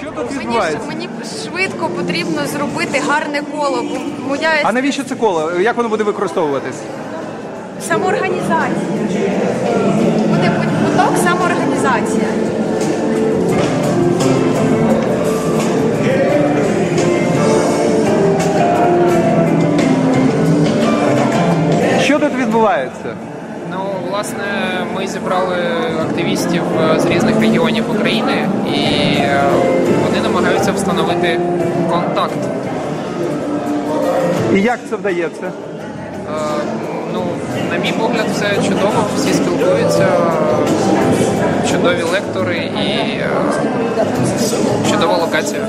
Що тут відбувається? мені швидко потрібно зробити гарне коло, бо моя А навіщо це коло? Як воно буде використовуватись? самоорганізація. Буде поток самоорганізація. Власне, ми зібрали активістів е, з різних регіонів України, і е, вони намагаються встановити контакт. І як це вдається? Е, Ну, на мій погляд, все чудово, всі спілкуються, чудові лектори і чудова локація.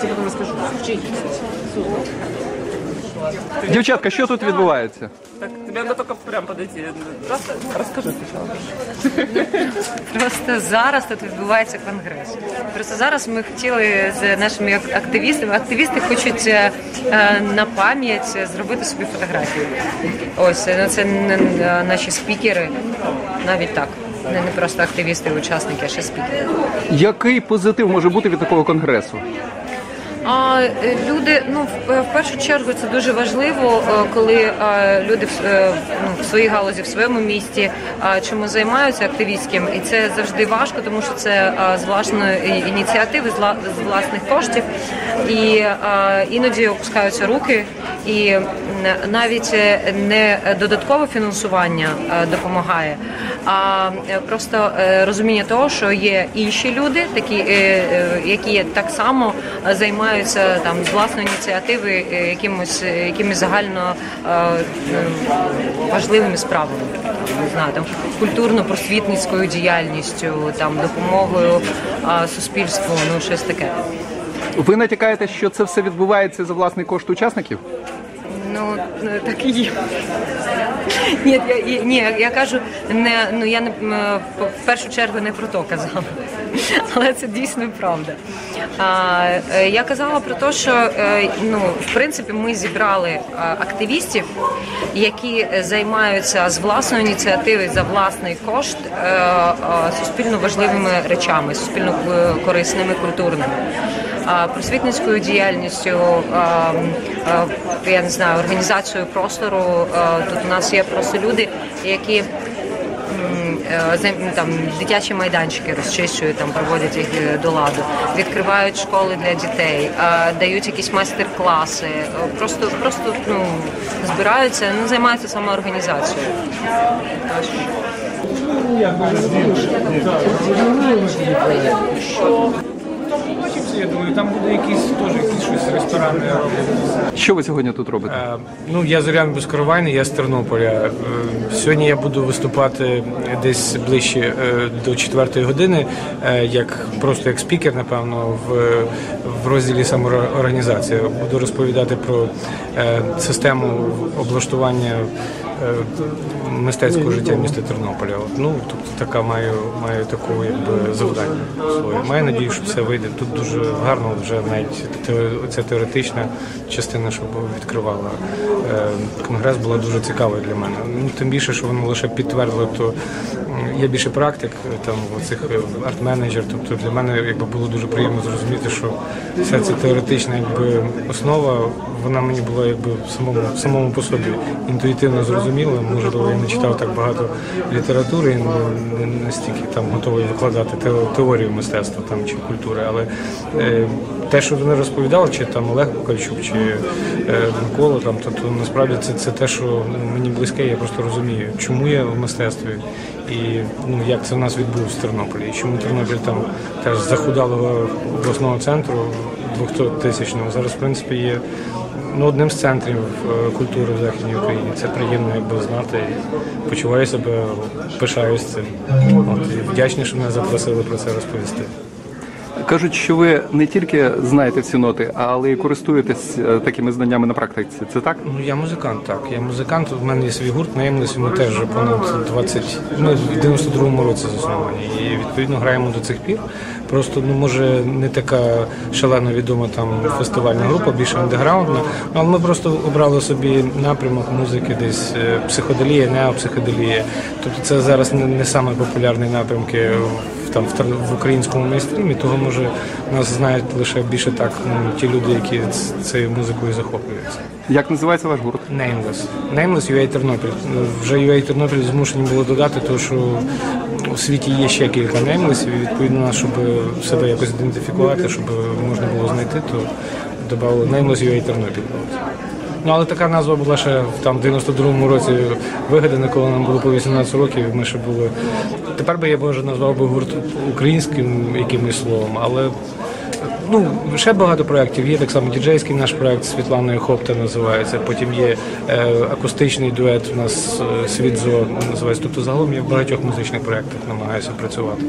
Тебе потом расскажу. В Дівчатка, що тут відбувається? Так, тебе надо только прям подойти. Просто расскажи сначала. Просто зараз тут відбувається конгрес. Просто зараз ми хотіли з нашими активістами. Активісти хочуть е, е, на пам'ять зробити собі фотографію. Ось е, ну, це не- не наші спікери, навіть так. Не, не просто активісти, учасники, а ще спікери. Який позитив може бути від такого конгресу? А е, люди, ну в, е, першу чергу це дуже важливо, е, коли люди в, ну, в своїй галузі, в своєму місті чому займаються активістським, і це завжди важко, тому що це з власної ініціативи, з власних коштів, і іноді опускаються руки, і навіть е, не додаткове фінансування е, допомагає, а е, просто розуміння того, що є інші люди, такі які так само займаються там з власної ініціативи якимось якимись загально важливими справами. Не знаю, там культурно-просвітницькою діяльністю, там допомогою суспільству, ну щось таке. Ви натякаєте, що це все відбувається за власний кошт учасників? Ну так і є. Ні, я, ні, я кажу, не ну я не в першу чергу не про то казала, але це дійсно правда. Е, я казала про те, що е, ну в принципі ми зібрали е, активістів, які займаються з власної ініціативи за власний кошт суспільно важливими речами, суспільно корисними культурними. Просвітницькою діяльністю, я не знаю, організацією простору. Тут у нас є просто люди, які там дитячі майданчики розчищують, там проводять їх е, до ладу, відкривають школи для дітей, дають якісь майстер-класи, е, просто просто ну збираються, ну займаються самоорганізацією. Ось. Я думаю, там буде якийсь теж якийсь щось ресторани роблять. Що ви сьогодні тут робите? Е, Ну, я Зорян Безкоровайний, я з Тернополя. Е, Сьогодні я буду виступати десь ближче е, до четвертої години, е, як просто як спікер, напевно, в, в розділі самоорганізація. Буду розповідати про е, систему облаштування мистецького життя міста Тернополя. От, Ну, тобто така маю, маю таку якби завдання своє. Маю надію, що все вийде. Тут дуже гарно вже навіть ця теоретична частина, що відкривала е, конгрес, була дуже цікавою для мене. Ну тим більше, що воно лише підтвердило, то м, я більше практик е, там оцих е, арт-менеджер. Тобто для мене якби було дуже приємно зрозуміти, що вся ця теоретична якби основа, вона мені була якби самому самому по собі інтуїтивно зрозуміла. Можливо, я не читав так багато літератури, і не настільки там готовий викладати теорію мистецтва там чи культури, але е, те, що вони розповідали, чи там Олег Букальчук, чи е, Микола, там то, то насправді це, це те, що мені близьке, я просто розумію, чому я в мистецтві і ну як це в нас відбулося в Тернополі, і чому Тернопіль там теж з захудалого обласного центру 200 тисячного зараз в принципі є ну, одним з центрів е, культури в Західній Україні. Це приємно якби знати. Почуваю себе, пишаюсь цим. От, і вдячний, що мене запросили про це розповісти. Кажуть, що ви не тільки знаєте всі ноти, але й користуєтесь е, такими знаннями на практиці. Це так? Ну, я музикант, так. Я музикант, у мене є свій гурт, Nameless, ми теж вже понад 20, ми в 92-му році засновані. І відповідно граємо до цих пір. Просто, ну, може, не така шалено відома там фестивальна група, більше андеграундна. Ну, але ми просто обрали собі напрямок музики, десь е, психоделія, неопсиходелія. Тобто це зараз не, не саме популярні напрямки там, в, в українському мейнстрімі, того може нас знають лише більше так ну, ті люди, які цією музикою захоплюються. Як називається ваш гурт? Nameless. Nameless UA Тернопіль. Вже UA Тернопіль змушені було додати, тому що у світі є ще кілька Nameless, і відповідно щоб себе якось ідентифікувати, щоб можна було знайти, то додали Nameless UA Тернопіль. Ну, але така назва була ще в там 92-му році вигадана, коли нам було по 18 років. Ми ще були. Тепер би я може назвав би гурт українським якимось словом, але Ну, ще багато проєктів. Є так само діджейський наш проєкт Світланою Хопта називається. Потім є е, акустичний дует у нас е, Світ Зо називається. Тобто загалом я в багатьох музичних проєктах намагаюся працювати.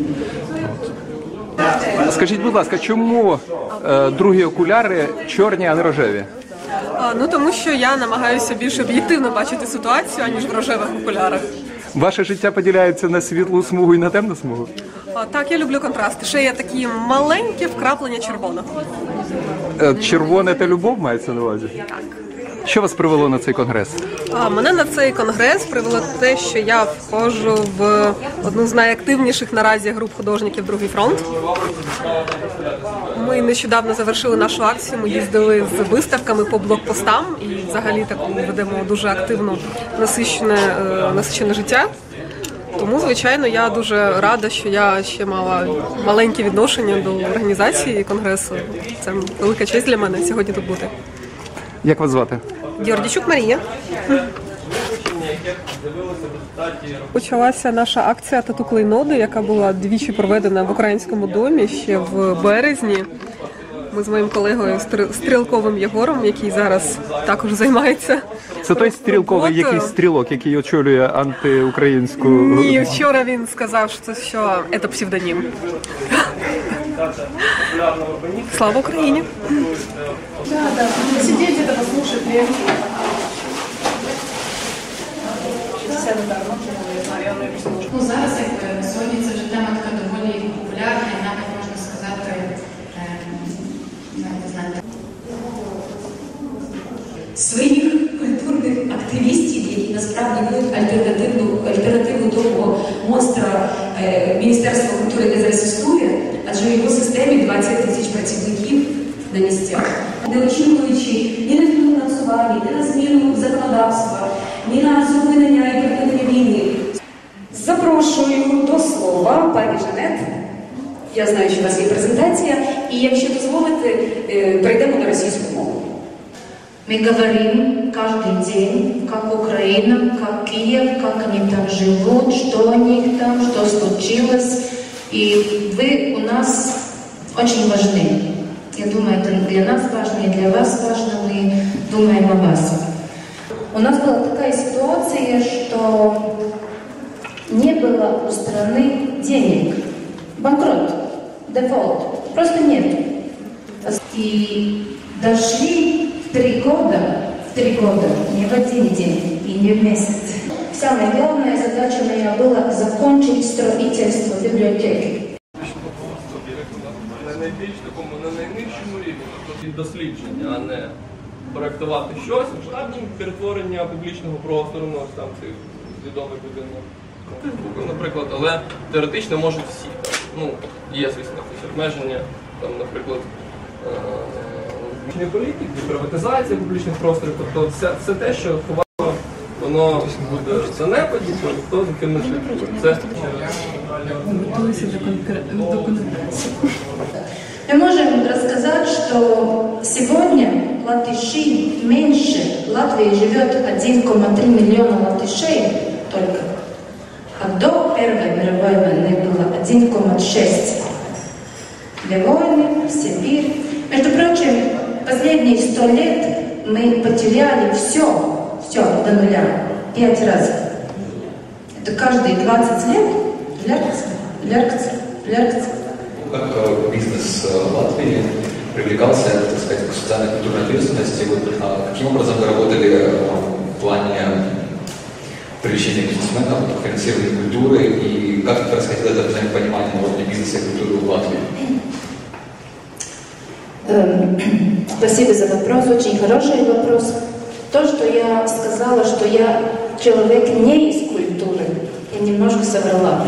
От. Скажіть, будь ласка, чому е, другі окуляри чорні, а не рожеві? А, ну тому що я намагаюся більш об'єктивно бачити ситуацію, аніж в рожевих окулярах. Ваше життя поділяється на світлу смугу і на темну смугу? А, так, я люблю контрасти. Ще є такі маленькі вкраплення червоного. Е, Червоне та любов мається на увазі? Так. Що вас привело на цей конгрес? А мене на цей конгрес привело те, що я входжу в одну з найактивніших наразі груп художників Другий фронт. Ми нещодавно завершили нашу акцію. Ми їздили з виставками по блокпостам і взагалі таку ведемо дуже активно насичене, е, насичене життя. Тому, звичайно, я дуже рада, що я ще мала маленьке відношення до організації конгресу. Це велика честь для мене сьогодні тут бути. Як вас звати? Дьордічук Марія. Почалася наша акція тату клейноди, яка була двічі проведена в українському домі ще в березні. Ми з моїм колегою Стрілковим Єгором, який зараз також займається. Це той стрілковий якийсь стрілок, який очолює антиукраїнську. Ні, вчора він сказав, що це що це псевдонім. Слава Україні! Ну, зараз якби сьогодні це вже тема така доволі популярна, і навіть можна сказати, е, навіть знаєте, своїх культурних активістів, які насправді будуть альтернативну альтернативу того монстра е, Міністерства культури, яке зараз існує, адже в його системі 20 тисяч працівників на місцях, не очікуючи ні на фінансування, ні на зміну законодавства, ні на зупинення і припинення війни. Запрошую до слова пані Жанет. Я знаю, що у вас є презентація, і якщо дозволите, е, перейдемо на російську мову. Мы говорим каждый день, как Украина, как Киев, как они там живут, что у них там, что случилось. И вы у нас очень важны. Я думаю, это для нас важно, и для вас важно. Мы думаем о вас. У нас была такая ситуация, что не было у страны денег. Банкрот, дефолт. Просто нет. И дошли в три года, в три года, не в один день и не в месяц. Самая главная задача моя была закончить строительство библиотеки. І дослідження, а не проектувати щось, масштабні перетворення публічного простору, ну ось там цей відомий будинок. Ну, Наприклад, але теоретично можуть всі. Ну, є, звісно, якісь обмеження, там, наприклад, е, публічної політики, приватизація публічних просторів, тобто все, все те, що ховало, воно буде занепаді, то ніхто за ким не слідкує. Це Мы можем рассказать, что сегодня латыши меньше. В Латвии живет 1,3 миллиона латышей только. А до Первой мировой войны было 1,6. Две войны, в Сибирь. Между прочим, последние сто лет мы потеряли все, все до нуля, пять раз. Это каждые 20 лет ляркс, ляркс, ляркс. как э, бизнес с э, Латвии, привлекался, так сказать, к социальной культурной ответственности. Вот, а каким образом вы работали э, в плане привлечения бизнесменов, финансирования культуры и как происходило это взаимопонимание на уровне бизнеса и культуры в Латвии? Эм, Спасибо за вопрос, очень хороший вопрос. То, что я сказала, что я человек не из культуры, я немножко соврала.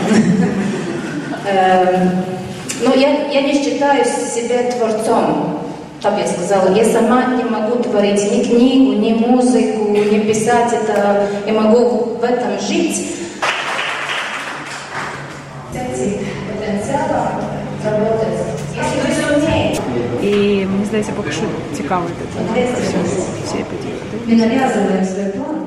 Эм, Но я, я не считаю себя творцом, так я сказала. Я сама не могу творить ни книгу, ни музыку, не писать это. Я могу в этом жить. Кстати, потенциалом работать. Если вы сумеете, І мені здається, поки що цікавий такий всієї події. мы навязываем свой план,